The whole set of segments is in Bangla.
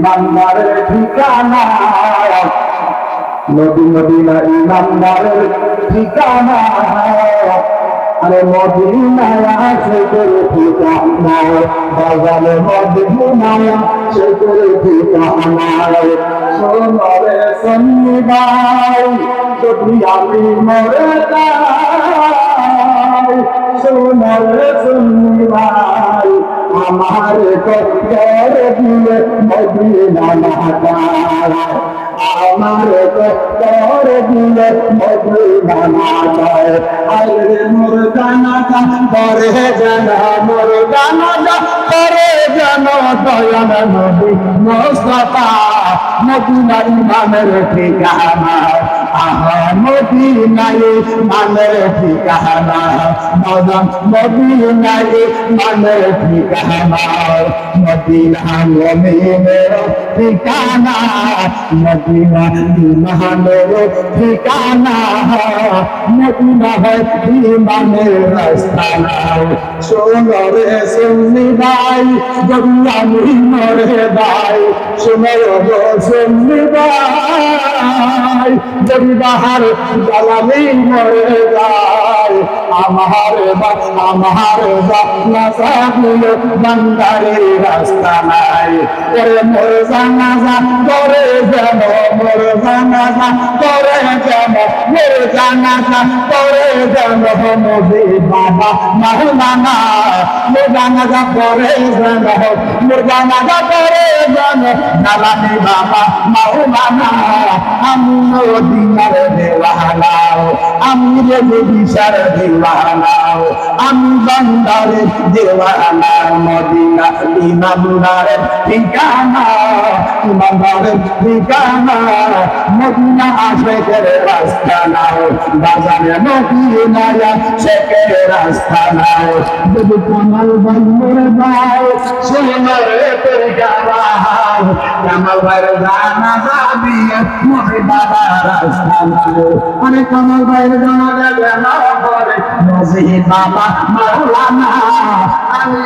ইমানদারের ঠিকানা? নদী মদিনা ইমানদারের ঠিকানা? আরে মদিনায় আছে করে ঠিকানা। বাজারে মদিনায় সে করে ঠিকানা। সোনরে সন্নিবাই যদি আমি মরে যাই, সোনরে সন্নিবাই আমার কর দিয়ে মদিনা না আমার কর দিয়ে মদিনা না আরে মোর গানা করে জানা মোর গানা করে জানো দয়াল নবী মোস্তফা মদিনা ইমানের ঠিকানা মদিনায় মানের ঠিকানা। মদন মদিনায় মানের ঠিকানা। মদিনা মমিনের ঠিকানা। মদিনা ইমানের ঠিকানা। মদিনা হয় ইমানের রাস্তানা সোনরে সুন্নি ভাই যদি আমি মরে ভাই সোনর সুন্নি ভাই বাহার জ্বালানি মরে যায়। আমার বা আমার সাহুল বান্দারে রাস্তা নাই। ওরে মোর জানাজা করে যাব মোর জানাজা করে যাব মোর জানাজা করে যেন মোদি বাবা, মাহুলানা। মোর জানাজা করে যেন মোর জানাজা করে যেন নালানি বাবা, মাহুলানা। আমি মদিনার দেওয়ানাও আমি রে বিশার দেওয়ানাও আমি বান্দারের দেওয়ানা মদিনা ইমামদারের ঠিকানা মদিনা রাস্তা নাও, বাজারে মদিনায়া শেখের রাস্তা নাও। যদি কামাল বন্ধুর ভাই সোনার তোর কামাল ভাইয়ের জানা যাবি মরে বাবা রাস্তা নাও। অনেক কামাল ভাইয়ের জানা যাবে না পরে নজি বাবা মাওলানা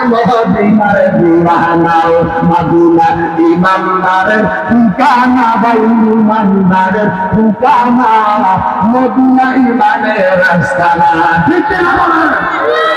মদিনার দিওয়ানাও মদিনা ইমানদারের ঠিকানা ভাই ইমানদারের ঠিকানা মদিনা ইমানের রাস্তা ঠিক না